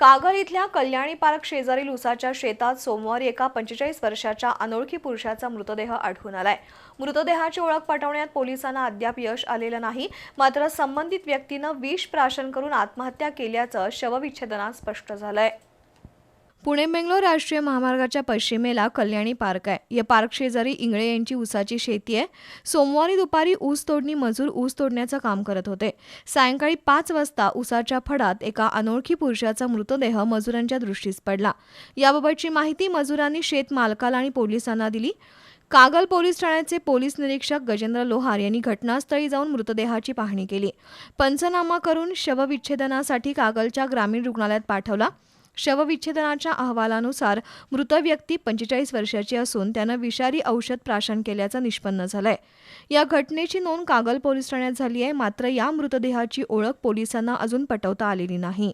कागल इथल्या कल्याणी पार्क शेजारील उसाच्या शेतात सोमवारी एका पंचेचाळीस वर्षाच्या अनोळखी पुरुषाचा मृतदेह आढळून आलाय. मृतदेहाची ओळख पटवण्यात पोलिसांना अद्याप यश आलेलं नाही. मात्र संबंधित व्यक्तीनं विष प्राशन करून आत्महत्या केल्याचं शवविच्छेदनात स्पष्ट झालंय. पुणे बेंगलोर राष्ट्रीय महामार्गाच्या पश्चिमेला कल्याणी पार्क आहे. या पार्क शेजारी इंगळे यांची ऊसाची शेती आहे. सोमवारी दुपारी ऊस तोडणी मजूर ऊस तोडण्याचं काम करत होते. सायंकाळी पाच वाजता ऊसाच्या फडात एका अनोळखी पुरुषाचा मृतदेह मजुरांच्या दृष्टीस पडला. याबाबतची माहिती मजुरांनी शेत मालकाला आणि पोलिसांना दिली. कागल पोलीस ठाण्याचे पोलीस निरीक्षक गजेंद्र लोहार यांनी घटनास्थळी जाऊन मृतदेहाची पाहणी केली. पंचनामा करून शवविच्छेदनासाठी कागलच्या ग्रामीण रुग्णालयात पाठवला. शवविच्छेदनाच्या अहवालानुसार मृत व्यक्ती पंचेचाळीस वर्षाची असून त्यानं विषारी औषध प्राशन केल्याचं निष्पन्न झालंय. या घटनेची नोंद कागल पोलीस ठाण्यात झाली आहे मात्र या मृतदेहाची ओळख पोलिसांना अजून पटवता आलेली नाही.